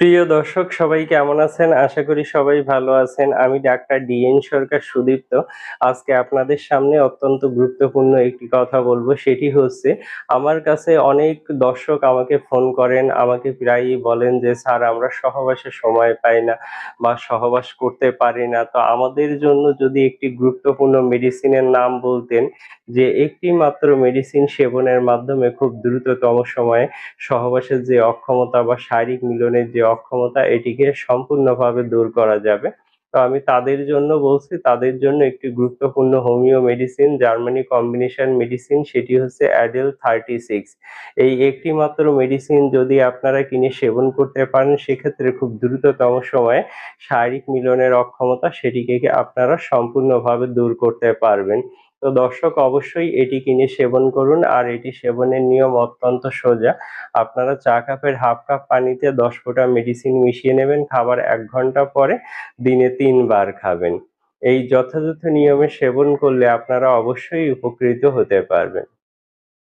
প্রিয় দর্শক সবাই কেমন আছেন? আশা করি সবাই ভালো আছেন। আমি ডাক্তার ডিএন সরকার সুদীপ্ত। আজকে আপনাদের সামনে অত্যন্ত গুরুত্বপূর্ণ একটি কথা বলব। সেটি হচ্ছে আমার কাছে অনেক দর্শক আমাকে ফোন করেন, আমাকে প্রায়ই বলেন যে, "স্যার আমরা সহবাসে সময় পাই না বা সহবাস করতে পারি না।" তো আমাদের জন্য যদি একটি গুরুত্বপূর্ণ মেডিসিনের নাম বলতেন, যে একটি মাত্র মেডিসিন সেবনের মাধ্যমে খুব দ্রুততম সময়ে সহবাসের যে অক্ষমতা বা শারীরিক মিলনের যে অক্ষমতা এটিকে সম্পূর্ণভাবে দূর করা যাবে। তো আমি তাদের জন্য বলছি, তাদের জন্য একটি গুরুত্বপূর্ণ homeo medicine, Germany combination medicine সেটি হচ্ছে অ্যাডেল 36 এই একটি মাত্র মেডিসিন যদি আপনারা কিনে সেবন করতে পারেন সেক্ষেত্রে খুব দ্রুততম সময়ে শারীরিক মিলনের অক্ষমতা সেটিকে আপনারা সম্পূর্ণভাবে দূর করতে পারবেন। তো দর্শক অবশ্যই এটি কিনে সেবন করুন আর এটি সেবনের নিয়ম অত্যন্ত সোজা। আপনারা চা কাপের হাফ কাপ পানিতে ১০ ফোঁটা মেডিসিন মিশিয়ে নেবেন, খাবার এক ঘণ্টা পরে দিনে তিনবার খাবেন। এই যথাযথ নিয়মে সেবন করলে আপনারা অবশ্যই উপকৃত হতে পারবেন।